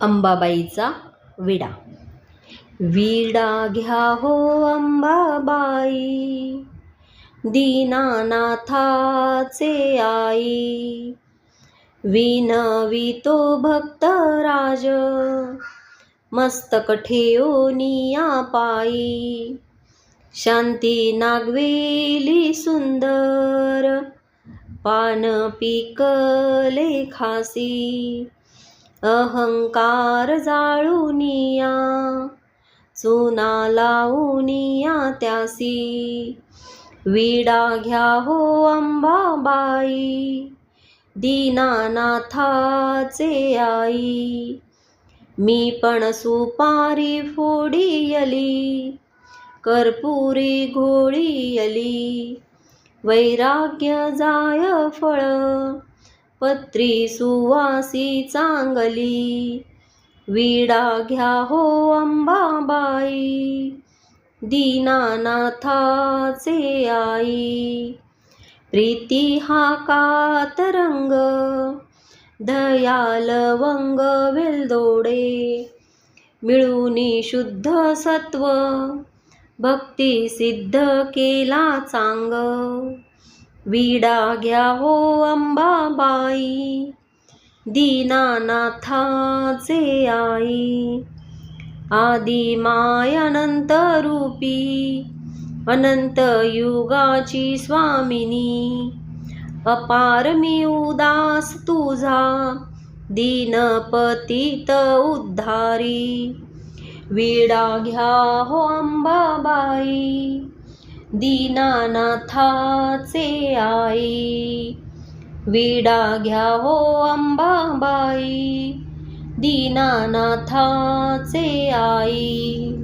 अंबाबाईचा विडा. विडा घ्या हो अंबाबाई दीनानाथाचे आई. विनवितो भक्तराज मस्तक ठेवनिया पायी. शांती नागवेली सुंदर पान पिकले खासी. अहंकार जाळूनिया चुना लावूनिया त्यासी. विडा घ्या हो अंबाबाई दीनानाथाचे आई. मी पण सुपारी फोडियली कर्पुरी घोळीयली वैराग्य जाय फळ पत्री सुवासी चांगली. विडा घ्या हो अंबाबाई. दीनानाथाचे आई. प्रीती हा कातरंग दयाल वंग वेलदोडे. मिळूनी शुद्ध सत्व. भक्ती सिद्ध केला चांग. विडा घ्या हो अंबाबाई दीनानाथाचे आई आदी माय अनंत रूपी अनंत युगाची स्वामिनी अपार मी उदास तुझा दीनपतीत उद्धारी. विडा घ्या हो अंबाबाई दीनानाथाचे आई. विडा घ्या हो अंबाबाई. दीनानाथाचे आई.